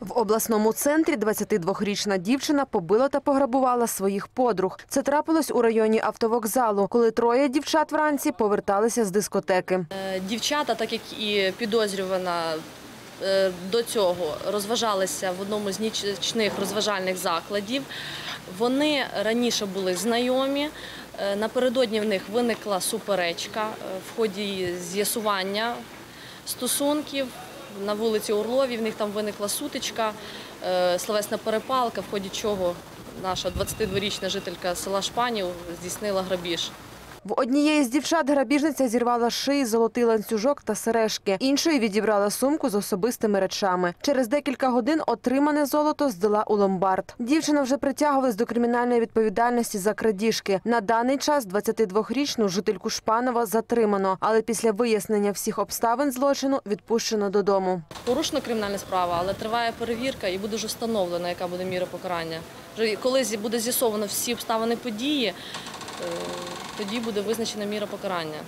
В обласному центрі 22-річна дівчина побила та пограбувала своїх подруг. Це трапилось у районі автовокзалу, коли троє дівчат вранці поверталися з дискотеки. Е, Дівчата, так як і підозрювана е, до цього, розважалися в одному з нічних розважальних закладів. Вони раніше були знайомі. Е, Напередодні в них виникла суперечка в ході з'ясування стосунків. На вулиці Орлові в них там виникла сутичка, е, словесна перепалка, в ході чого наша 22-річна жителька села Шпанів здійснила грабіж. В однієї з дівчат грабіжниця зірвала шиї золотий ланцюжок та сережки. Іншої відібрала сумку з особистими речами. Через декілька годин отримане золото здала у ломбард. Дівчина вже притягувалась до кримінальної відповідальності за крадіжки. На даний час 22-річну жительку Шпанова затримано, але після вияснення всіх обставин злочину відпущено додому. Порушена кримінальна справа, але триває перевірка і буде вже встановлено, яка буде міра покарання. Вже коли буде з'ясовано всі обставини події, тоді буде визначена міра покарання.